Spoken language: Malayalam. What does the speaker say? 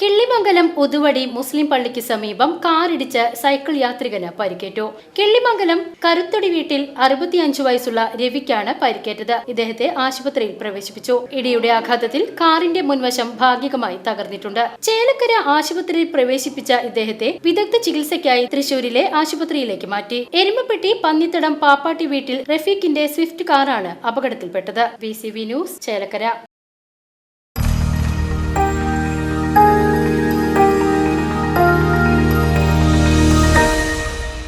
Killimangalam Puthuvadi മുസ്ലിം പള്ളിക്ക് സമീപം കാറിടിച്ച് സൈക്കിൾ യാത്രികന് പരിക്കേറ്റു. കിള്ളിമംഗലം കരുത്തൊടി വീട്ടിൽ അറുപത്തിയഞ്ചു വയസ്സുള്ള രവിക്കാണ് പരിക്കേറ്റത്. ഇദ്ദേഹത്തെ ആശുപത്രിയിൽ പ്രവേശിപ്പിച്ചു. ഇടിയുടെ ആഘാതത്തിൽ കാറിന്റെ മുൻവശം ഭാഗികമായി തകർന്നിട്ടുണ്ട്. ചേലക്കര ആശുപത്രിയിൽ പ്രവേശിപ്പിച്ച ഇദ്ദേഹത്തെ വിദഗ്ധ ചികിത്സയ്ക്കായി തൃശൂരിലെ ആശുപത്രിയിലേക്ക് മാറ്റി. എരുമപ്പെട്ടി പന്നിത്തടം പാപ്പാട്ടി വീട്ടിൽ റഫീഖിന്റെ സ്വിഫ്റ്റ് കാറാണ് അപകടത്തിൽപ്പെട്ടത്. V News Chelakkara.